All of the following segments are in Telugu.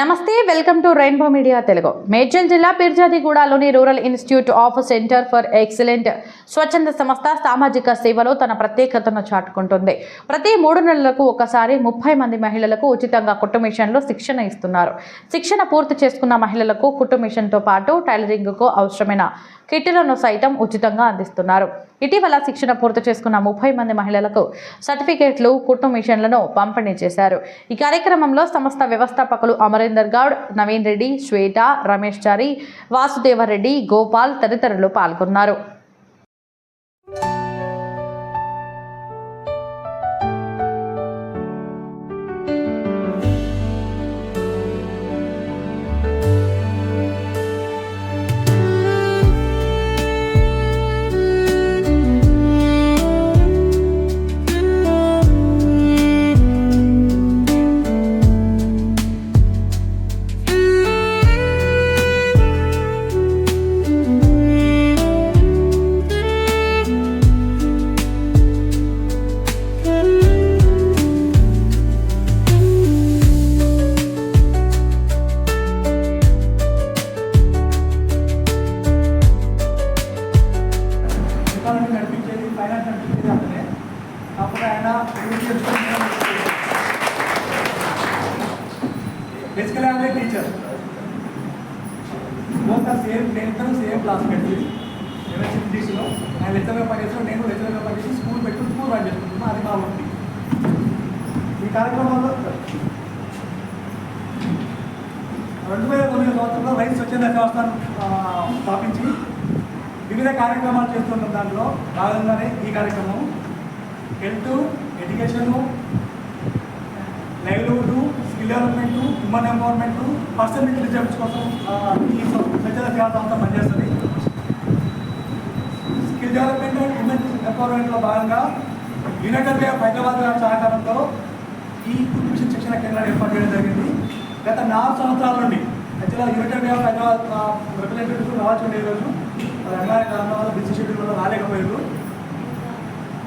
నమస్తే welcome to rainbow media Telugu. Medchal జిల్లా పిర్జాదిగూడలోని rural institute of centre for excellent స్వచ్ఛంద సంస్థ సామాజిక సేవలో తన ప్రత్యేకతను చాటుకుంటుంది. ప్రతి మూడు నెలలకు ఒకసారి ముప్పై మంది మహిళలకు ఉచితంగా కుట్టు మిషన్లో శిక్షణ ఇస్తున్నారు. శిక్షణ పూర్తి చేసుకున్న మహిళలకు కుట్టు మిషన్తో పాటు టైలరింగ్కు అవసరమైన కిట్టులను సైతం ఉచితంగా అందిస్తున్నారు. ఇటీవల శిక్షణ పూర్తి చేసుకున్న ముప్పై మంది మహిళలకు సర్టిఫికేట్లు కుట్టు మిషన్లను పంపిణీ చేశారు. ఈ కార్యక్రమంలో సంస్థ వ్యవస్థాపకులు అమరేందర్ గౌడ్ నవీన్ రెడ్డి శ్వేత రమేష్ చారి వాసుదేవరెడ్డి గోపాల్ తదితరులు పాల్గొన్నారు. టీచర్ బోత్ ఆర్ సేమ్ నేను ఇద్దరు సేమ్ క్లాస్ పెట్టి యూనివర్సిటీస్లో ఆయన లెక్చర్గా పనిచేస్తాను నేను లెక్చర్గా పనిచేసి స్కూల్ పెట్టి స్కూల్ రన్ చేసుకుంటున్నాను అది మా ఉంది ఈ కార్యక్రమంలో రెండు వేల తొమ్మిది సంవత్సరంలో రైతు స్వచ్ఛంద సంస్థను స్థాపించి వివిధ కార్యక్రమాలు చేస్తున్న దాంట్లో భాగంగానే ఈ కార్యక్రమం. Health education livelihood development human empowerment personal with reserves కోసం ఈ ప్రజల సేవా అంతా పనిచేస్తుంది. స్కిల్ డెవలప్మెంట్ అండ్ హ్యూమన్ ఎంపవర్మెంట్లో భాగంగా యునైటెడ్ వే ఆఫ్ హైదరాబాద్ గారి సహకారంతో ఈ కుటుంబ శిక్షణ కేంద్రాన్ని ఏర్పాటు చేయడం జరిగింది. గత నాలుగు సంవత్సరాల నుండి యాక్చువల్గా united way of Hyderabad representatives రావాల్సి ఉండే ఈరోజు మరి అనివార్య కారణం వల్ల బిజీ షెడ్యూల్ వల్ల రాలేకపోయారు.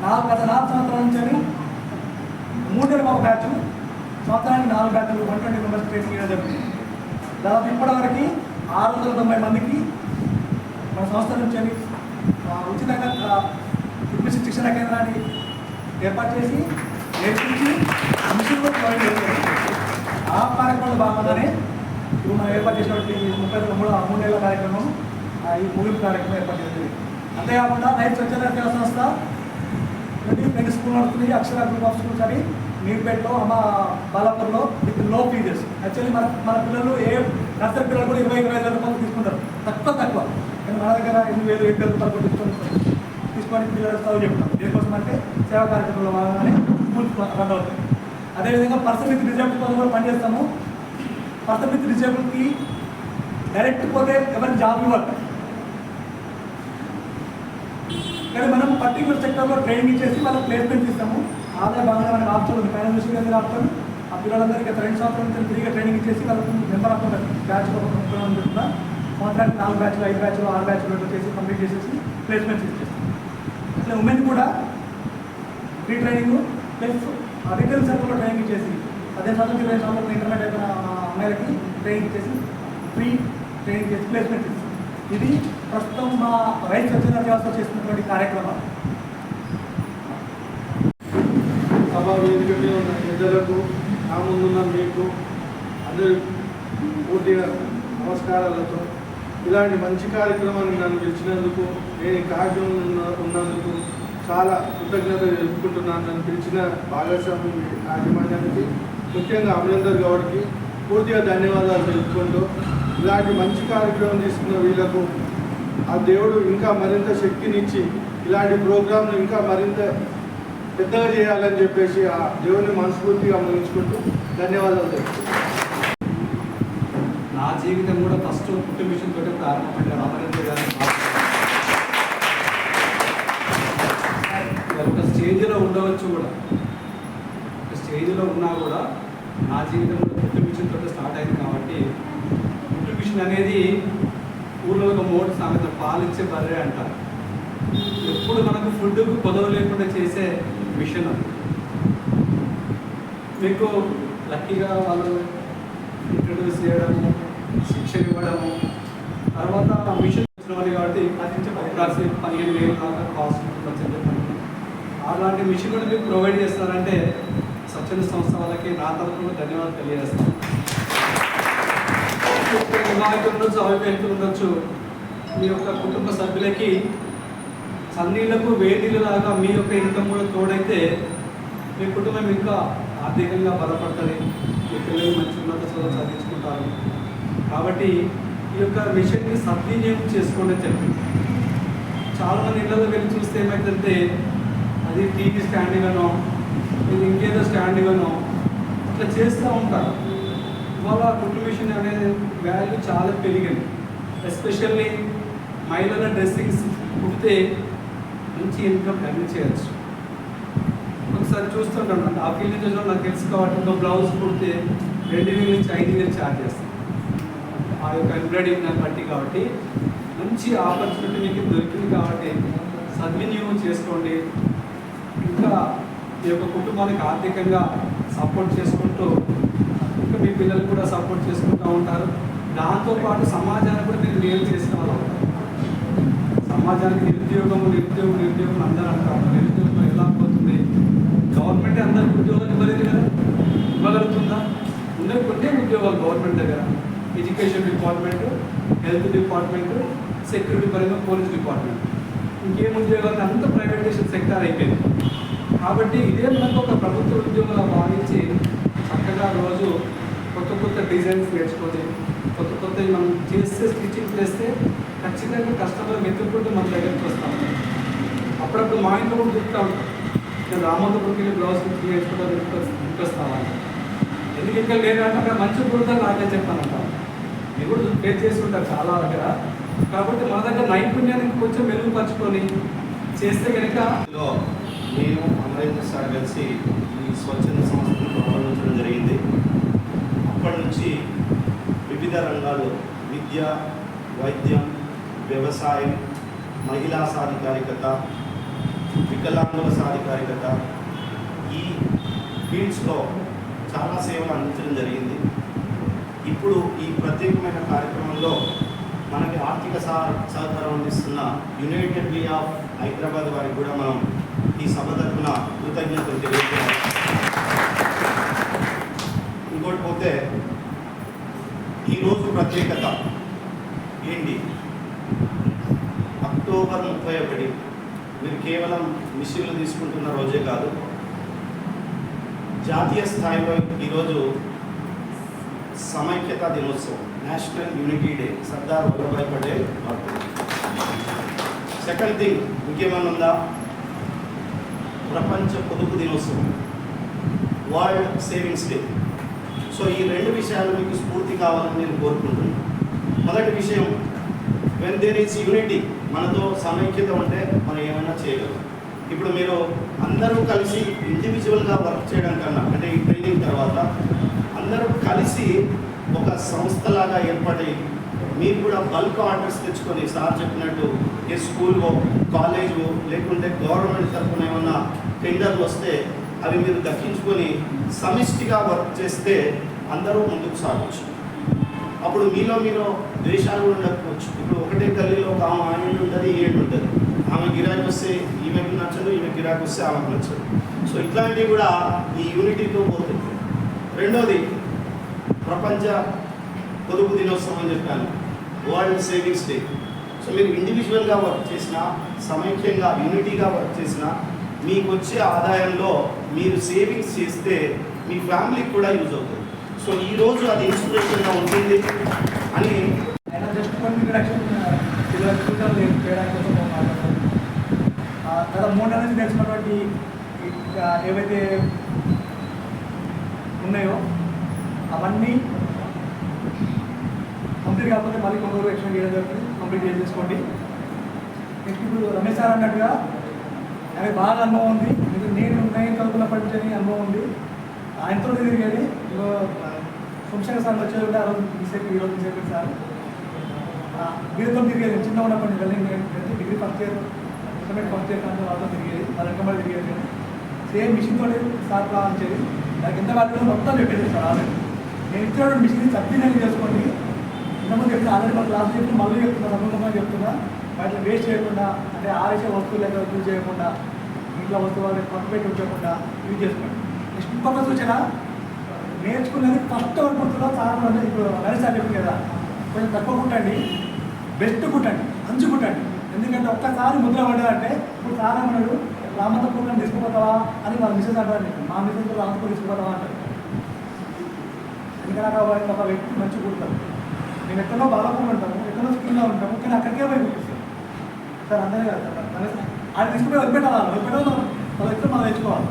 నాలుగు గత నాలుగు సంవత్సరాల నుంచి మూడు నెలల ఒక బ్యాచ్ సంవత్సరానికి నాలుగు బ్యాచ్లు వన్ ట్వంటీ మెంబర్స్ ట్రైన్ చేయడం జరిగింది దాదాపు ఇప్పటివరకు ఆరు వందల తొంభై మందికి మన సంస్థ నుంచి ఉచితంగా ఆ, శిక్షణ కేంద్రాన్ని ఏర్పాటు చేసి నేర్పించి మిషన్లో కూడా ప్రొవైడ్ చేస్తారు ఆ కార్యక్రమంలో భాగంగానే ఇప్పుడు మనం ఏర్పాటు చేసినటువంటి ముప్పై మూడు మూడు నెలల కార్యక్రమం ఈ ముగింపు కార్యక్రమం ఏర్పాటు చేసింది అంతేకాకుండా రైతు స్వచ్ఛంద సంస్థ రెండు స్కూల్ నడుస్తుంది అక్షర గ్రూప్ ఆఫ్ స్కూల్స్ అని మీర్పేటలో అమ్మ బాలాపూర్లో విత్లో ఫీజెస్. యాక్చువల్లీ మన మన పిల్లలు ఏ నర్సరీ పిల్లలు కూడా ఇరవై ఇరవై ఐదు వేల రూపాయలు తీసుకుంటారు. తక్కువ తక్కువ. కానీ మన దగ్గర ఎనిమిది వేలు ఏడు వేల రూపాయలు కూడా తీసుకొని పిల్లలు చదువు చెప్తాం దేనికోసం అంటే సేవా కార్యక్రమంలో భాగంగానే స్కూల్ రన్ అవుతాయి. అదేవిధంగా పర్సన్ విత్ డిజేబుల్ కోసం కూడా పనిచేస్తాము. పర్సన్ విత్ డిజేబుల్కి డైరెక్ట్ పోతే ఎవరి జాబ్ ఇవ్వాలి కానీ మనం పర్టికులర్ సెక్టర్లో ట్రైనింగ్ ఇచ్చేసి వాళ్ళకి ప్లేస్మెంట్ ఇస్తాము. ఆదాయ భాగంగా మనకి ఆప్షన్ ఉంది ఫైనాన్స్ విషయం ఆప్షన్ ఆ పిల్లలందరికీ ఫ్రెండ్స్ రెండు ఫ్రీగా ట్రైనింగ్ ఇచ్చేసి వాళ్ళకి మెంబర్ ఆఫ్ బ్యాచ్ కూడా కాంట్రాక్ట్ నాలుగు బ్యాచ్లు ఐదు బ్యాచ్లు ఆరు బ్యాచ్లు చేసి కంప్లీట్ చేసేసి ప్లేస్మెంట్స్ ఇచ్చేస్తాం. అట్లా ఉమెన్ కూడా ఫ్రీ ట్రైనింగ్ ప్లస్ రిటైల్ సెక్టర్లో ట్రైనింగ్ ఇచ్చేసి అదే సంవత్సరం ఇరవై సంవత్సరాలు ఇంటర్మీడియట్ అయిపోయిన అమ్మాయిలకి ట్రైనింగ్ ఇచ్చేసి ఫ్రీ ట్రైనింగ్ చేసి ప్లేస్మెంట్ ఇస్తాం. ఇది ప్రస్తుతం మా రైతు స్వచ్ఛంద వ్యవస్థ చేసినటువంటి కార్యక్రమం. సభా వేదిక మీద ఉన్న పెద్దలకు నా ముందున్న మీకు అందరూ పూర్తిగా నమస్కారాలతో ఇలాంటి మంచి కార్యక్రమాన్ని నన్ను పిలిచినందుకు నేను కార్యక్రమం ఉన్న- ఉన్నందుకు చాలా కృతజ్ఞత తెలుపుకుంటున్నాను. నన్ను పిలిచిన భాగస్వామి యాజమాన్యానికి ముఖ్యంగా అమరేందర్ గౌడ్కి పూర్తిగా ధన్యవాదాలు తెలుపుకుంటూ ఇలాంటి మంచి కార్యక్రమం తీసుకున్న వీళ్ళకు ఆ దేవుడు ఇంకా మరింత శక్తినిచ్చి ఇలాంటి ప్రోగ్రాంను ఇంకా మరింత పెద్దగా చేయాలని చెప్పేసి ఆ దేవుని మనస్ఫూర్తిగా ముగించుకుంటూ ధన్యవాదాలు తెలుపుతున్నాను. నా జీవితం కూడా ఫస్ట్ పుట్టి మిషన్ తోటే ప్రారంభమైన రామరేంద్ర గారి ఒక స్టేజ్లో ఉండవచ్చు కూడా. ఒక స్టేజ్లో ఉన్నా కూడా నా జీవితం కూడా పుట్టి మిషన్ తోటి స్టార్ట్ అయింది కాబట్టి పుట్టి మిషన్ అనేది ఊళ్ళో ఒక మోటు సామెత పాలిచ్చే బర్రె అంటారు. ఎప్పుడు మనకు ఫుడ్కు పొదవ లేకుండా చేసే మిషన్ మీకు లక్కీగా వాళ్ళు ఇంట్రడ్యూస్ చేయడము శిక్షణ ఇవ్వడము తర్వాత ఆ మిషన్ వచ్చిన వాళ్ళు కాబట్టి అప్రాక్సిమేట్ పదిహేను వేలు దాకా కాస్ట్ వచ్చింది అలాంటి మిషన్ కూడా మీకు ప్రొవైడ్ చేస్తారంటే స్వచ్ఛంద సంస్థ వాళ్ళకి నా తరఫున ధన్యవాదాలు తెలియజేస్తాను. వివాహితులు ఉండొచ్చు అవివాహితులు ఉండొచ్చు. మీ యొక్క కుటుంబ సభ్యులకి సన్నీళ్ళకు లాగా మీ యొక్క ఇన్కమ్ కూడా తోడైతే మీ కుటుంబం ఇంకా ఆర్థికంగా బలపడుతుంది. మీ పిల్లలు మంచి ఉన్నత చదువు చదివించుకుంటారు. కాబట్టి ఈ యొక్క విషయాన్ని సద్వినియోగం చేసుకోండి అని చెప్పి. చాలామంది ఇళ్ళలో వెళ్ళి చూస్తే ఏమైందంటే అది టీవీ స్టాండ్ ఇవ్వనో ఇది ఇంకేదో స్టాండ్ ఇవ్వనో అట్లా చేస్తూ ఉంటారు. ఇవాళ కుటుంబేషన్ అనేది వాల్యూ చాలా పెరిగింది. ఎస్పెషల్లీ మహిళల డ్రెస్సింగ్స్ కుడితే మంచి ఇన్కమ్ ఎర్న్ చేయొచ్చు. ఒకసారి చూస్తుంటాను ఆ ఫీల్డ్ చూసిన నాకు తెలుసు కాబట్టి ఒక బ్లౌజ్ కుడితే రెండు వేల నుంచి ఐదు వేలు ఛార్జ్ చేస్తాను. ఆ యొక్క ఎంబ్రాయిడింగ్ దాన్ని బట్టి కాబట్టి మంచి ఆపర్చునిటీ మీకు దొరికింది కాబట్టి సద్వినియోగం చేసుకోండి. ఇంకా మీ యొక్క కుటుంబానికి ఆర్థికంగా సపోర్ట్ చేసుకుంటూ ఇంకా మీ పిల్లలు కూడా సపోర్ట్ చేసుకుంటూ ఉంటారు. దాంతోపాటు సమాజానికి కూడా మీరు మేలు చేసిన వాళ్ళు. సమాజానికి నిరుద్యోగము నిరుద్యోగం నిరుద్యోగం అందరూ అంటారు. నిరుద్యోగం ఎలా పోతుంది? గవర్నమెంట్ అందరికి ఉద్యోగాలు ఇవ్వలేదు కదా ఇవ్వగలుగుతుందా? అందరికి కొన్ని ఉద్యోగాలు గవర్నమెంట్ దగ్గర. Education department health department security పరంగా పోలీస్ డిపార్ట్మెంట్. ఇంకేం ఉద్యోగాలు? అంతా ప్రైవేటైజేషన్ సెక్టార్ అయిపోయింది. కాబట్టి ఇదే మనకు ఒక ప్రభుత్వ ఉద్యోగాలు భావించి చక్కగా రోజు కొత్త కొత్త డిజైన్స్ నేర్చుకొని కొత్త కొత్త మనం చేస్తే స్టిచ్చింగ్ చేస్తే ఖచ్చితంగా కస్టమర్ వెతుక్కుంటూ మన దగ్గరికి వస్తాం. అప్పుడప్పుడు మా ఇంట్లో కూడా చెప్తా ఉంటాం నేను రామోదపురికి వెళ్ళి బ్లౌజ్ స్టిచ్ నేర్చుకుంటా ఇంటికొస్తామని ఎందుకు ఇంకా లేదంటే అక్కడ మంచి కుడతా నాకే చెప్పానంట. మీరు కూడా పే చేసి ఉంటారు చాలా దగ్గర. కాబట్టి మన దగ్గర నైపుణ్యాన్ని కొంచెం మెరుగుపరుచుకొని చేస్తే కనుక నేను అమరేంద్ర సార్ కలిసి ఈ స్వచ్ఛంద సంస్థను ప్రారంభించడం జరిగింది. అప్పటి నుంచి వివిధ రంగాల్లో విద్య వైద్యం వ్యవసాయం మహిళా సాధికారికత వికలాంగుల సాధికారికత ఈ ఫీల్డ్స్లో చాలా సేవలు అందించడం జరిగింది. ఇప్పుడు ఈ ప్రత్యేకమైన కార్యక్రమంలో మనకి ఆర్థిక సహ- సహకారం అందిస్తున్న యునైటెడ్ వే ఆఫ్ హైదరాబాద్ వారికి కూడా మనం ఈ సభ తరఫున కృతజ్ఞతలు తెలియజేయాలి. ఇంకోటి పోతే ఈరోజు ప్రత్యేకత ఏంటి? అక్టోబర్ ముప్పై ఒకటి మీరు కేవలం మిషన్లు తీసుకుంటున్న రోజే కాదు జాతీయ స్థాయిలో ఈరోజు సమైక్యతా దినోత్సవం national unity day Sardar Vallabhbhai Patel second thing ఇంకేమైనా ఉందా? ప్రపంచ పొదుపు దినోత్సవం వరల్డ్ సేవింగ్స్ డే సో ఈ రెండు విషయాలు మీకు స్ఫూర్తి కావాలని నేను కోరుకుంటున్నాను. మొదటి విషయం వెన్ దేర్ ఈస్ యూనిటీ మనతో సమైక్యత ఉంటే మనం ఏమైనా చేయగలం. ఇప్పుడు మీరు అందరూ కలిసి ఇండివిజువల్గా వర్క్ చేయడం కన్నా అంటే ఈ ట్రైనింగ్ తర్వాత అందరూ కలిసి ఒక సంస్థలాగా ఏర్పడి మీరు కూడా బల్క్ ఆర్డర్స్ తెచ్చుకొని సార్ చెప్పినట్టు ఏ స్కూల్లో కాలేజో లేకుంటే గవర్నమెంట్ తరఫున ఏమన్నా టెండర్లు వస్తే అవి మీరు దక్కించుకొని సమిష్టిగా వర్క్ చేస్తే అందరూ ముందుకు సాగవచ్చు అప్పుడు మీలో మీరు ద్వేషాలు కూడా ఉండకపోవచ్చు. ఇప్పుడు ఒకటే గల్లీలో ఒక ఆమె ఆమె ఉంటుంది ఏడు ఉంటుంది ఆమె గిరాకీ వస్తే ఈమెకి నచ్చదు ఈమె గిరాకీ వస్తే ఆమెకు నచ్చదు. సో ఇట్లాంటివి కూడా ఈ యూనిటీతో పోతుంది. రెండోది ప్రపంచ పొదుపు దినోత్సవం అని చెప్పాను. World savings day. సో మీరు ఇండివిజువల్గా వర్క్ చేసినా సమైక్యంగా యూనిటీగా వర్క్ చేసినా మీకు వచ్చే ఆదాయంలో మీరు సేవింగ్స్ చేస్తే మీ ఫ్యామిలీకి కూడా యూజ్ అవుతుంది. సో ఈరోజు అది ఇన్స్పిరేషన్గా ఉంటుంది అని ఆయన జస్ట్ కొన్ని ఇంట్రడక్షన్ చేయడానికి కోసం మాట్లాడతాను గత మూడు నెలల నుంచి తెలిసినటువంటి ఏవైతే ఉన్నాయో అవన్నీ కంప్లీట్ కాకపోతే మళ్ళీ కొన్ని రోజులు ఎక్స్టెండ్ చేయడం జరుగుతుంది. కంప్లీట్ చేసేసుకోండి. నెక్స్ట్ ఇప్పుడు రమేష్ సార్ అన్నట్టుగా ఆయన బాగా అనుభవం ఉంది. నేను నేను చదువుకున్నప్పటి నుంచి అనుభవం ఉంది. ఆయనతో తిరిగేది ఇంకో సోమశేఖర్ సార్ వచ్చేది ఆ రోజు తీసేపి ఈ రోజు తీసేపి సార్. వీరితో తిరిగేది చిన్న ఉన్నప్పటి నుంచి వెళ్ళి నేను degree first year intermediate first year కానీ వాళ్ళతో తిరిగేది వాళ్ళకి వెనకబడి తిరిగేది కానీ సేమ్ మిషన్ తోటి సార్ ప్రారంభించేది నాకు ఎంత బాధ్యత మొత్తం చెప్పేది సార్ ఆల్రెడీ. నేను ఇచ్చిన మిషన్ సద్వినియోగం చేసుకోండి ఇంతకుముందు చెప్పిన ఆల్రెడీ మన క్లాస్ చెప్తే మళ్ళీ చెప్తున్నా సమూహంగా చెప్తున్నా వాటిని వేస్ట్ చేయకుండా అంటే ఆరేసే వస్తువులు దగ్గర యూజ్ చేయకుండా ఇంట్లో వస్తువులు పక్క పెట్టి ఉంచకుండా యూజ్ చేసుకోండి. ఇంకొక సూచన నేర్చుకున్నది ఫస్ట్ ఎవరు చాలా మంది ఇప్పుడు నరేష్ సార్ కదా కొంచెం తక్కువ కుట్టండి బెస్ట్ కుట్టండి మంచి కుట్టండి. ఎందుకంటే ఒక్కసారి ముద్ర పడ్డారంటే ఇప్పుడు చాలా ఉన్నాడు రామంత పూర్ణం తీసుకుపోతావా అని వాళ్ళ మిసెస్ అంటారు మా మిసెస్ రామంత తీసుకుపోతావా అంటారు. ఎందుకంటే అక్కడ ఒక వ్యక్తి మంచి కుడతారు. నేను ఎక్కడో బాలకుండా ఉంటాము ఎక్కడో స్కూల్లో ఉంటాము కానీ అక్కడికే పోయి కుట్టిస్తాను. సార్ అందరే కదా సార్ అది తీసుకుపోయి వదిలిపెట్టాలి? వదిలిపెట్టాలి వాళ్ళు ఎక్కడ మనం తెచ్చుకోవాలి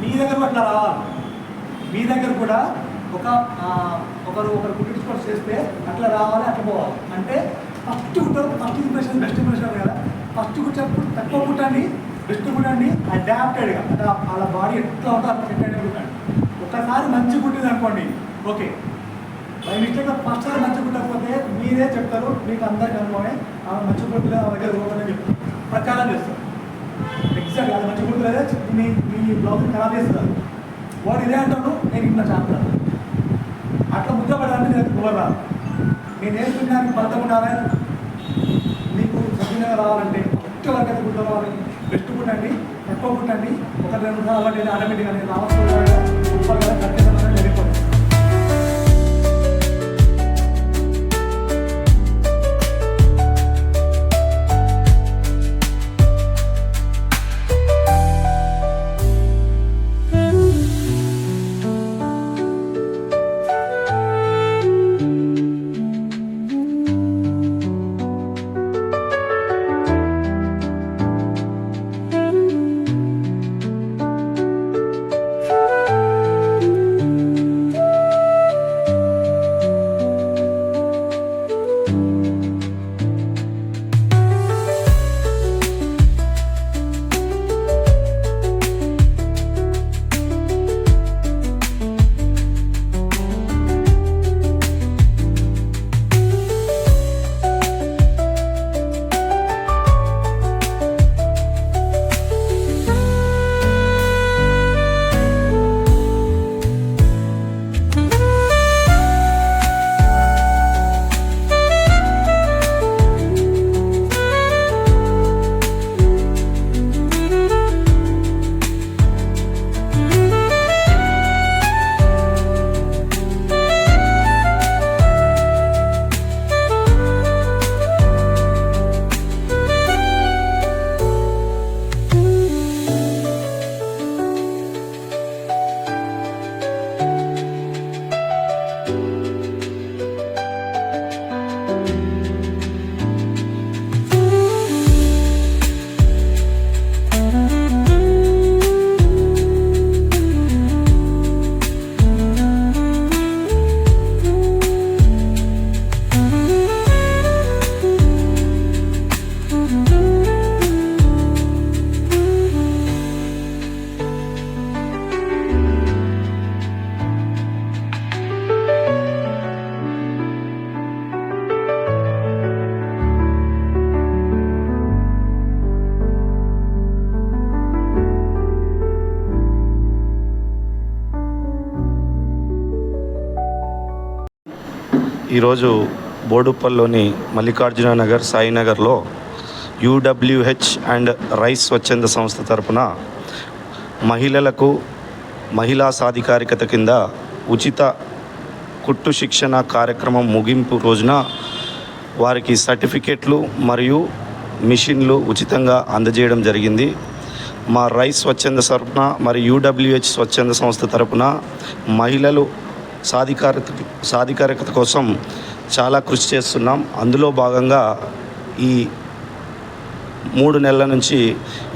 మీ దగ్గర అట్లా రావాలి. మీ దగ్గర కూడా ఒక ఒకరు ఒకరు కుట్టించుకొని చేస్తే అట్లా రావాలి అట్లా పోవాలి. అంటే ఫస్ట్ కుట్టారు ఫస్ట్ ఇంప్రెషన్ బెస్ట్ ఇంప్రెషన్ కదా. ఫస్ట్ కుట్టేప్పుడు తక్కువ కుట్టండి బెస్ట్ కుట్టండి అడాప్టెడ్గా అంటే వాళ్ళ బాడీ ఎట్లా ఉందో అట్లా సెట్ కుట్టండి. ఒకసారి మంచి కుట్టింది అనుకోండి ఓకే. బై మిస్టేక్ ఫస్ట్ సారి మంచి కుట్టకపోతే మీరే చెప్తారు మీకు అందరికి అనుకోని ఆమె మంచి కుట్టలేదు ఆ దగ్గర పోతుందని చెప్తారు. ప్రచారం చేస్తారు. ఎగ్జాక్ట్ అది మంచి గుర్తు లేదా? మీ మీ బ్లౌజ్ ఖరాబ్ చేస్తారు వాడు ఇదే అంటాను నేను ఇట్లా చేస్తాను అట్లా ముద్ద నేను ఎవరు రాదు నేను నేర్చుకున్నానికి ఫలితం ఉండాలి. మీకు సభ్యులుగా రావాలంటే ఒక్క వరకు గుర్తు గుడ్డ రావాలి బెస్ట్ కుట్టండి ఎక్కువ కుట్టండి. ఒక రెండు సార్లు అలవాటు ఆటోమేటిక్గా నేను రావచ్చు ఈరోజు బోడుప్పల్లోని మల్లికార్జున నగర్ సాయినగర్లో యూడబ్ల్యూహెచ్ అండ్ రైస్ స్వచ్ఛంద సంస్థ తరపున మహిళలకు మహిళా సాధికారికత కింద ఉచిత కుట్టు శిక్షణ కార్యక్రమం ముగింపు రోజున వారికి సర్టిఫికెట్లు మరియు మిషన్లు ఉచితంగా అందజేయడం జరిగింది. మా రైస్ స్వచ్ఛంద తరపున మరియు యూడబ్ల్యూహెచ్ స్వచ్ఛంద సంస్థ తరపున మహిళలు సాధికారత సాధికారికత కోసం చాలా కృషి చేస్తున్నాం. అందులో భాగంగా ఈ మూడు నెలల నుంచి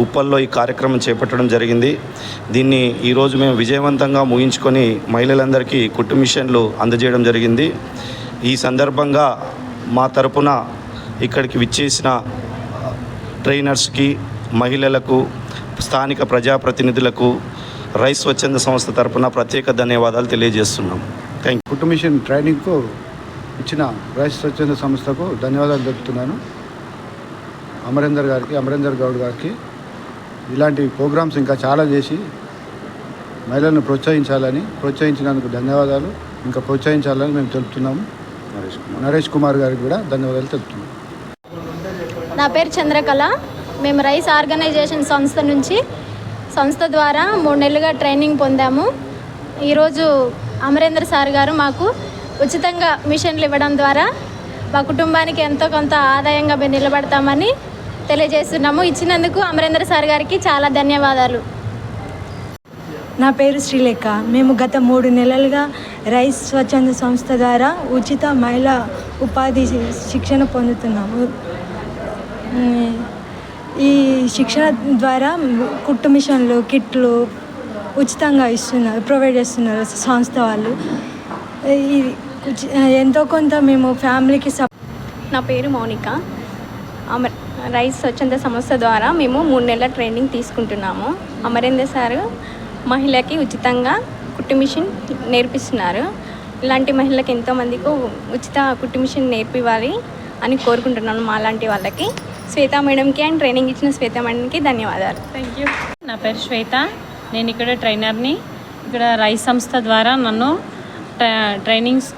ఉప్పల్లో ఈ కార్యక్రమం చేపట్టడం జరిగింది. దీన్ని ఈరోజు మేము విజయవంతంగా ముగించుకొని మహిళలందరికీ కుట్టు మిషన్లు అందజేయడం జరిగింది. ఈ సందర్భంగా మా తరపున ఇక్కడికి విచ్చేసిన ట్రైనర్స్కి మహిళలకు స్థానిక ప్రజాప్రతినిధులకు రైస్ స్వచ్ఛంద సంస్థ తరపున ప్రత్యేక ధన్యవాదాలు తెలియజేస్తున్నాం. థ్యాంక్ కుట్టు మిషన్ ట్రైనింగ్కు ఇచ్చిన రైస్ స్వచ్ఛంద సంస్థకు ధన్యవాదాలు తెలుపుతున్నాను. అమరేందర్ గారికి అమరేందర్ గౌడ్ గారికి ఇలాంటి ప్రోగ్రామ్స్ ఇంకా చాలా చేసి మహిళలను ప్రోత్సహించాలని ప్రోత్సహించినందుకు ధన్యవాదాలు. ఇంకా ప్రోత్సహించాలని మేము తెలుపుతున్నాము నరేష్ కుమార్. నరేష్ కుమార్ గారికి కూడా ధన్యవాదాలు తెలుపుతున్నాం. నా పేరు చంద్రకళ. మేము రైస్ ఆర్గనైజేషన్ సంస్థ నుంచి సంస్థ ద్వారా మూడు నెలలుగా ట్రైనింగ్ పొందాము. ఈరోజు అమరేంద్ర సార్ గారు మాకు ఉచితంగా మిషన్లు ఇవ్వడం ద్వారా మా కుటుంబానికి ఎంతో కొంత ఆదాయంగా మేము నిలబడతామని తెలియజేస్తున్నాము. ఇచ్చినందుకు అమరేంద్ర సార్ గారికి చాలా ధన్యవాదాలు. నా పేరు శ్రీలేఖ. మేము గత మూడు నెలలుగా రైస్ స్వచ్ఛంద సంస్థ ద్వారా ఉచిత మహిళా ఉపాధి శిక్షణ పొందుతున్నాము. ఈ శిక్షణ ద్వారా కుట్టు మిషన్లు కిట్లు ఉచితంగా ఇస్తున్నారు ప్రొవైడ్ చేస్తున్నారు సంస్థ వాళ్ళు. ఈ ఎంతో కొంత మేము ఫ్యామిలీకి సప్ నా పేరు మౌనిక. అమర్ రైస్ స్వచ్ఛంద సంస్థ ద్వారా మేము మూడు నెలల ట్రైనింగ్ తీసుకుంటున్నాము. అమరేందర్ సార్ మహిళకి ఉచితంగా కుట్టు మిషన్ నేర్పిస్తున్నారు. ఇలాంటి మహిళలకు ఎంతోమందికి ఉచిత కుట్టు మిషన్ నేర్పివ్వాలి అని కోరుకుంటున్నాను మా లాంటి వాళ్ళకి. శ్వేత మేడంకి అండ్ ట్రైనింగ్ ఇచ్చిన శ్వేత మేడంకి ధన్యవాదాలు. థ్యాంక్ యూ నా పేరు శ్వేత. నేను ఇక్కడ ట్రైనర్ని. ఇక్కడ రైస్ సంస్థ ద్వారా నన్ను ట్రై- ట్రైనింగ్స్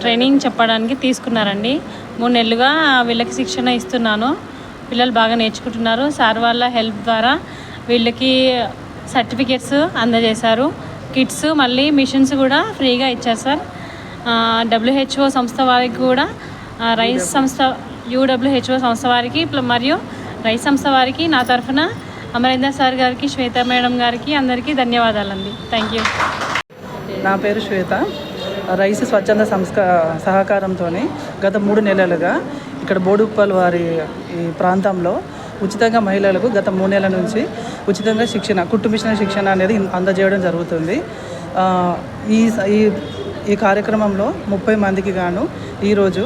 ట్రైనింగ్ చెప్పడానికి తీసుకున్నారండి. మూడు నెలలుగా వీళ్ళకి శిక్షణ ఇస్తున్నాను. పిల్లలు బాగా నేర్చుకుంటున్నారు. సార్ వాళ్ళ హెల్ప్ ద్వారా వీళ్ళకి సర్టిఫికేట్స్ అందజేశారు. కిట్స్ మళ్ళీ మిషన్స్ కూడా ఫ్రీగా ఇచ్చారు సార్. డబ్ల్యూహెచ్ఓ సంస్థ వారికి కూడా రైస్ సంస్థ యూడబ్ల్యూహెచ్ఓ సంస్థ వారికి మరియు రైస్ సంస్థ వారికి నా తరఫున అమరేందర్ సార్ గారికి శ్వేత మేడం గారికి అందరికీ ధన్యవాదాలండి. థ్యాంక్ యూ నా పేరు శ్వేత. రైస్ స్వచ్ఛంద సంస్క సహకారంతో గత మూడు నెలలుగా ఇక్కడ బోడుప్పల్ వారి ఈ ప్రాంతంలో ఉచితంగా మహిళలకు గత మూడు నెలల నుంచి ఉచితంగా శిక్షణ కుట్టు మిషన్ శిక్షణ అనేది అందజేయడం జరుగుతుంది. ఈ ఈ కార్యక్రమంలో ముప్పై మందికి గాను ఈరోజు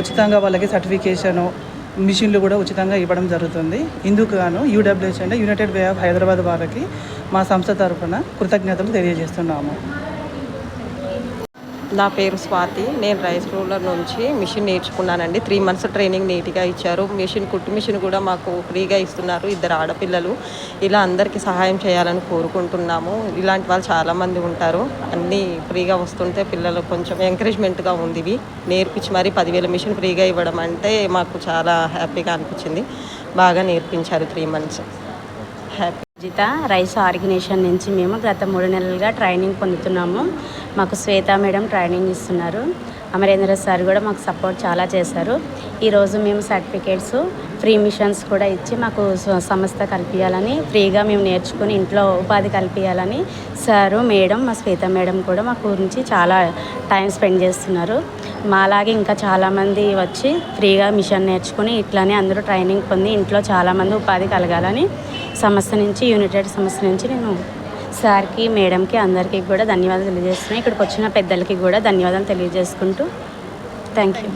ఉచితంగా వాళ్ళకి సర్టిఫికేషను మిషన్లు కూడా ఉచితంగా ఇవ్వడం జరుగుతుంది. ఇందుకు గాను యూడబ్ల్యూహెచ్ అంటే యునైటెడ్ వే ఆఫ్ హైదరాబాద్ వారికి మా సంస్థ తరఫున కృతజ్ఞతలు తెలియజేస్తున్నాము. నా పేరు స్వాతి. నేను రైస్ రూలర్ నుంచి మిషన్ నేర్చుకున్నానండి. త్రీ మంత్స్ ట్రైనింగ్ నీట్గా ఇచ్చారు. మిషన్ కుట్టు మిషన్ కూడా మాకు ఫ్రీగా ఇస్తున్నారు ఇద్దరు ఆడపిల్లలు. ఇలా అందరికీ సహాయం చేయాలని కోరుకుంటున్నాము. ఇలాంటి వాళ్ళు చాలామంది ఉంటారు. అన్నీ ఫ్రీగా వస్తుంటే పిల్లలు కొంచెం ఎంకరేజ్మెంట్గా ఉంది ఇవి. నేర్పించి మరి పదివేల మిషన్ ఫ్రీగా ఇవ్వడం అంటే మాకు చాలా హ్యాపీగా అనిపించింది. బాగా నేర్పించారు త్రీ మంత్స్. హ్యాపీ జిత రైస్ ఆర్గనైజేషన్ నుంచి మేము గత మూడు నెలలుగా ట్రైనింగ్ పొందుతున్నాము. మాకు శ్వేత మేడం ట్రైనింగ్ ఇస్తున్నారు. అమరేంద్ర సార్ కూడా మాకు సపోర్ట్ చాలా చేశారు. ఈరోజు మేము సర్టిఫికేట్స్ ఫ్రీ మిషన్స్ కూడా ఇచ్చి మాకు సంస్థ కల్పించాలని ఫ్రీగా మేము నేర్చుకుని ఇంట్లో ఉపాధి కల్పించాలని సారు మేడం మా శ్వేత మేడం కూడా మా గురించి చాలా టైం స్పెండ్ చేస్తున్నారు. మాలాగే ఇంకా చాలామంది వచ్చి ఫ్రీగా మిషన్ నేర్చుకుని ఇట్లానే అందరూ ట్రైనింగ్ పొంది ఇంట్లో చాలామంది ఉపాధి కలగాలని సంస్థ నుంచి యునైటెడ్ సంస్థ నుంచి నేను సార్కి మేడంకి అందరికీ కూడా ధన్యవాదాలు తెలియజేస్తున్నాను. ఇక్కడికి వచ్చిన పెద్దలకి కూడా ధన్యవాదాలు తెలియజేసుకుంటూ థ్యాంక్ యూ.